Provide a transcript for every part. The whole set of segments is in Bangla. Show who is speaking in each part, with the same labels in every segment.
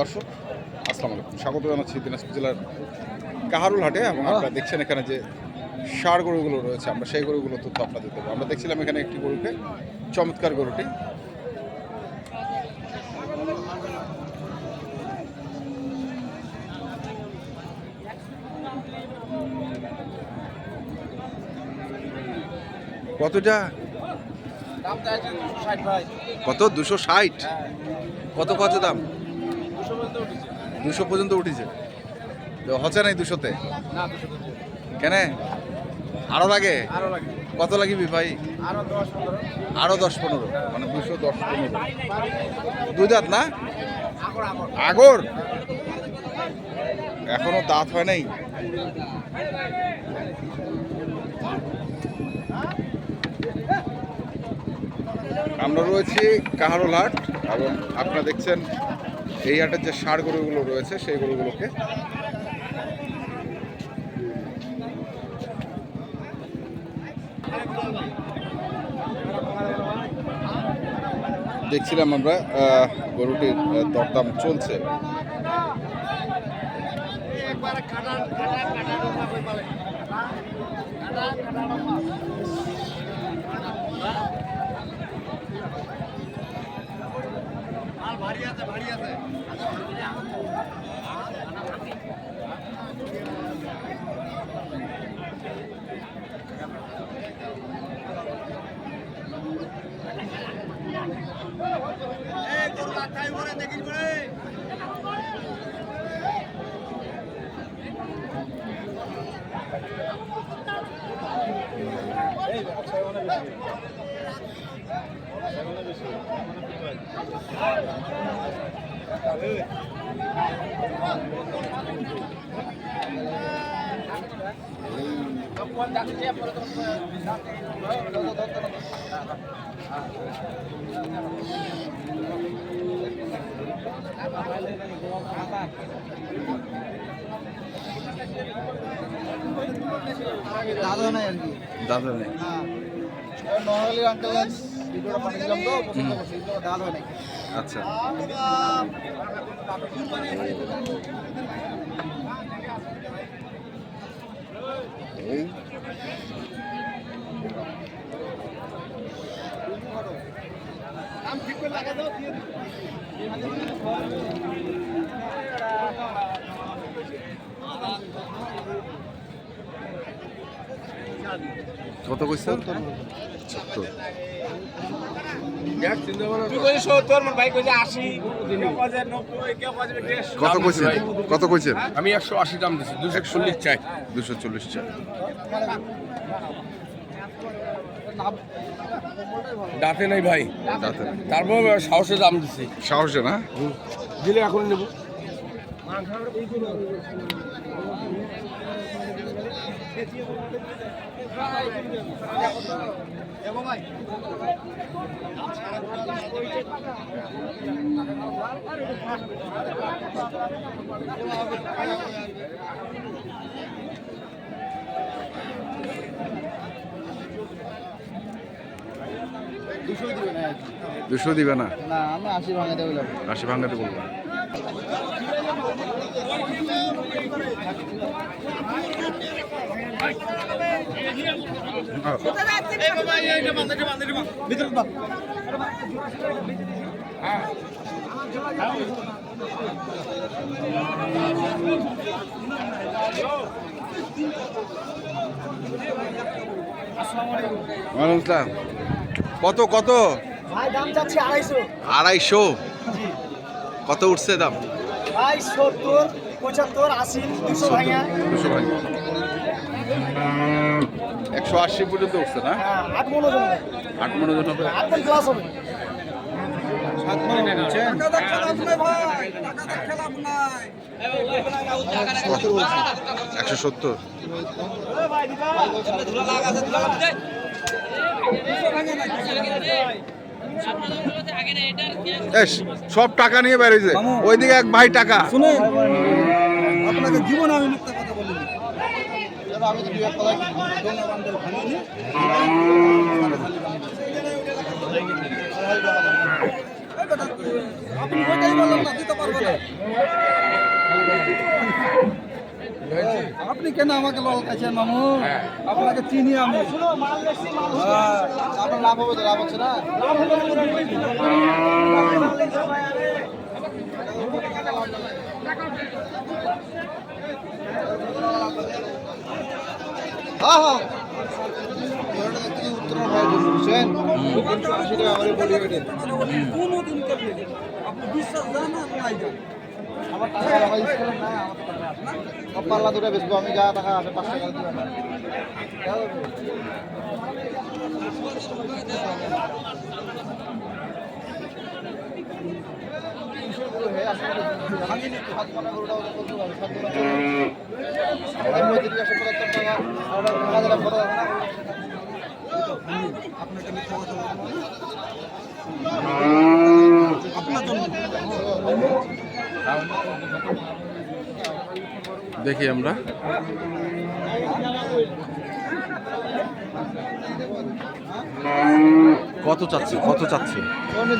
Speaker 1: দর্শক আসসালামু আলাইকুম। স্বাগত জানাচ্ছি দিনাজপুর জেলার কাহারুল হাটে এবং আপনারা দেখছেন এখানে যে সার গরুগুলো রয়েছে আমরা সেই গরুগুলো তথ্য আপনাদের দেবো। আমরা দেখছিলাম এখানে একটি গরুকে চমৎকার গরুটি। কতটা?
Speaker 2: চাইছে দুশো ষাট ভাই।
Speaker 1: কত? দুশো ষাট? কত কত দাম?
Speaker 2: দুশো পর্যন্ত উঠেছে।
Speaker 1: তো হচ্ছে নাই দুশোতে? কেন?
Speaker 2: আরও লাগে?
Speaker 1: কত লাগিবি ভাই?
Speaker 2: আরও দশ পনেরো।
Speaker 1: মানে দুশো দশ পনেরো। দুই দাঁত না?
Speaker 2: আগর?
Speaker 1: এখনও দাঁত হয় নাই। আমরা রয়েছি কাহারোল হাট এবং আপনারা দেখছেন এই হাটের যে সার গরুগুলো রয়েছে সেই গরুগুলোকে দেখছিলাম আমরা গরুটির দরদাম চলছে।
Speaker 2: দাদা নাই আর কি
Speaker 1: দাদা নেই
Speaker 2: হ্যাঁ নর্মালি আঙ্কেল তো পছন্দ করছি কিন্তু দাদা হয়। নাই
Speaker 1: আচ্ছা এই
Speaker 2: দিয়ে
Speaker 1: কত কইছ? সত্তর। কত কইছেন? কত কইছেন?
Speaker 3: আমি একশো আশি দাম দিচ্ছি দুশো চল্লিশ চাই।
Speaker 1: দুশো চল্লিশ চার
Speaker 3: দাঁতে নাই ভাই।
Speaker 1: দাঁতে
Speaker 3: তারপর সাহসে দাম দিচ্ছি
Speaker 1: সাহসে না?
Speaker 3: দিলে এখন নেব।
Speaker 1: দুশো দিবে না?
Speaker 2: না? আমি আশি ভাঙা দেবো
Speaker 1: আশি ভাঙাতে আসসালাম। কত কত?
Speaker 2: ভাই দাম চাচ্ছি আড়াইশো।
Speaker 1: আড়াইশো? কত উঠছে দাম?
Speaker 2: ভাই সত্তর পঁচাত্তর আশি দুশো ভাঙা
Speaker 1: দুশো ভাই একশো আশি পর্যন্ত উঠছে না?
Speaker 2: হ্যাঁ আট মনে
Speaker 1: আট মনে জন হবে
Speaker 2: আট মন ক্লাস হবে।
Speaker 1: একশো সত্তর। সব টাকা নিয়ে বেরিয়েছে। ওইদিকে এক ভাই টাকা।
Speaker 2: শুনে আপনাকে জীবন আমি মিথ্যা কথা আমি তো আপনি বললেন না, দিতে পারব না। আপনি কেন আমাকে লল কাছেন মামু? আপনাকে চিনি আমি। হ্যাঁ, আপনার লাভ হবে লাভ হচ্ছে না? হ্যাঁ হ্যাঁ উত্তর বুঝছেন আমার আপনি বিশ্বাস দেন না নাই যান। আমার টাকা আমার স্কুলে নাই আমার টাকা সব পাল্লা দুটো বেচবো আমি যা টাকা আছে পাঁচ টাকা দিবেন আপনার জন্য।
Speaker 1: দেখি আমরা। কত চাচ্ছি? কত চাচ্ছি?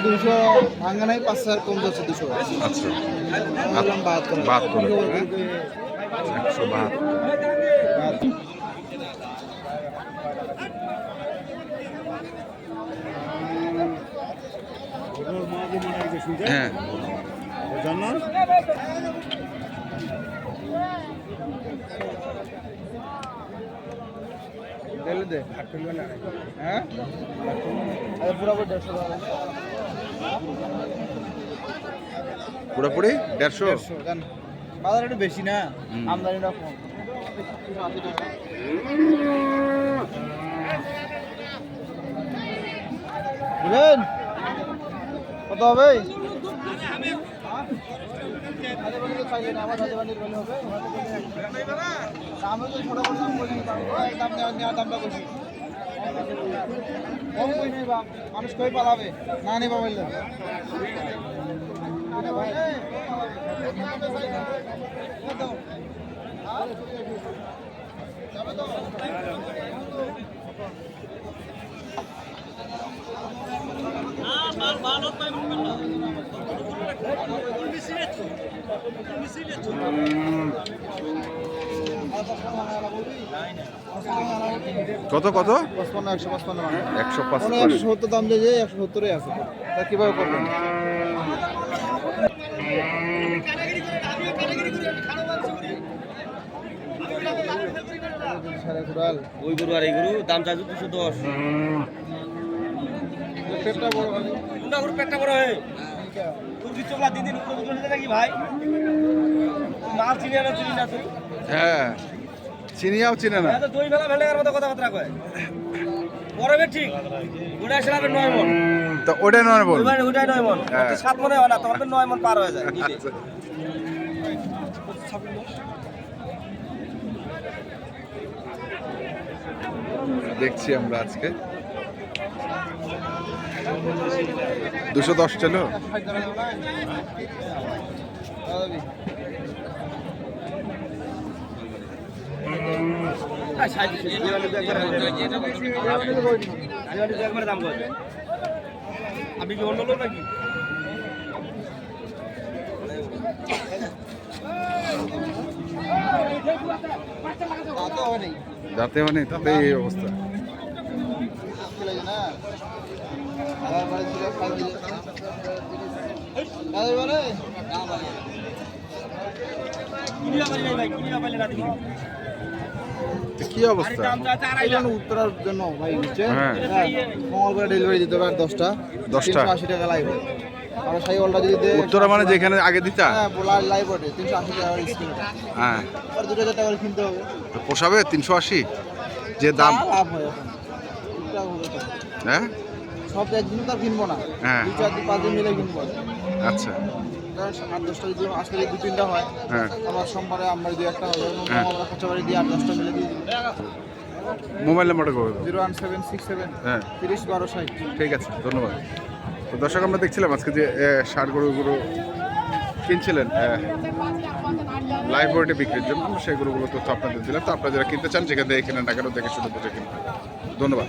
Speaker 2: দুশো ভাঙা নাই পাঁচ হাজার কম যাচ্ছে দুশো
Speaker 1: আচ্ছা।
Speaker 2: বাহাত্তর।
Speaker 1: বাহাত্তর। একশো বাহাত্তর। হ্যাঁ।
Speaker 2: দিলে দে। হ্যাঁ?
Speaker 1: পুরোপুরি? দেড়শো?
Speaker 2: বাজার একটু বেশি না। আমদানিটা কম। কত হবে? আমি তো ছোট বড় বলি দাম নেওয়ার দামটা বেশি কম মানুষ কই পালাবে না নেই বললে
Speaker 1: কত কত?
Speaker 2: পঁচপান্ন একশো পঁচপান্ন মানে।
Speaker 1: একশো পাঁচপান্ন
Speaker 2: একশো সত্তর দাম দিয়ে একশো সত্তরে আছে। তা কীভাবে করবেন?
Speaker 4: ওই গরু আর এই গরু দাম চাইছো দুশো দশ।
Speaker 2: পেটটা বড়
Speaker 4: পেটটা বড় হয়? তোর কি চোখলা দিন দিন উপরে বুঝে নাকি ভাই। মাল চিনি না চিনি না তুই?
Speaker 1: হ্যাঁ চিনিয়াও চিনে না।
Speaker 4: দই মেলা ভেলেগার মতো কথাবার্তা কয়। পরবে ঠিক ওটা আসলে হবে নয় মন।
Speaker 1: তো ওটা নয় বল
Speaker 4: ওটাই নয় মন।
Speaker 1: হ্যাঁ।
Speaker 4: সাত মনে হয় না তোমার তো নয় মন পার হয়ে যায়
Speaker 1: দেখছি আমরা আজকে দুশো দশ চলো
Speaker 4: আয়, ষাট, ষাট, দুই বারে দু একবারে দাম কয়? দুই বারে দু কি অন্য লোক নাকি
Speaker 1: যাতে মানে তাতে এই অবস্থা
Speaker 4: কিনিবা পারি নাই ভাই কিনিবা পারলে না দেখি
Speaker 1: তো কি অবস্থা?
Speaker 2: উত্তরার জন্য ভাই
Speaker 1: হ্যাঁ।
Speaker 2: মঙ্গলবার ডেলিভারি দিতে দশটা।
Speaker 1: দশটা?
Speaker 2: আশি টাকা লাইভ আর সাই অলটা যদি
Speaker 1: উত্তরা মানে যেখানে আগে দিতা?
Speaker 2: হ্যাঁ বোলার লাইভ ওঠে
Speaker 1: হ্যাঁ।
Speaker 2: আর কিনতে হবে।
Speaker 1: পোষাবে তিনশো আশি? যে দাম।
Speaker 2: লাভ হয়।
Speaker 1: হ্যাঁ?
Speaker 2: সব একদিন তো আর কিনবো না।
Speaker 1: হ্যাঁ।
Speaker 2: দুই চার দিন পাঁচ দিন মিলে কিনবো।
Speaker 1: আচ্ছা।
Speaker 2: আট দশটা যদি আজকে দু তিনটা হয়
Speaker 1: হ্যাঁ।
Speaker 2: আবার সোমবারে আমরা যদি একটা হয়। আমরা খরচাবাড়ি দিয়ে আট দশটা মিলে দিয়ে
Speaker 1: মোবাইল নাম্বারটা করে
Speaker 2: zero one seven six seven
Speaker 1: হ্যাঁ।
Speaker 2: তিরিশ বারো ষাট।
Speaker 1: ঠিক আছে ধন্যবাদ। তো দর্শক আমরা দেখছিলাম আজকে যে ষাট গরুগুলো কিনছিলেন লাইভ বোর্ডে বিক্রির জন্য আমরা সেই গরুগুলো তথ্য আপনাদের দিলাম। তো আপনারা যারা কিনতে চান যেখান থেকে কিনেন না কেন দেখে শুনে বুঝে কিনবেন। ধন্যবাদ।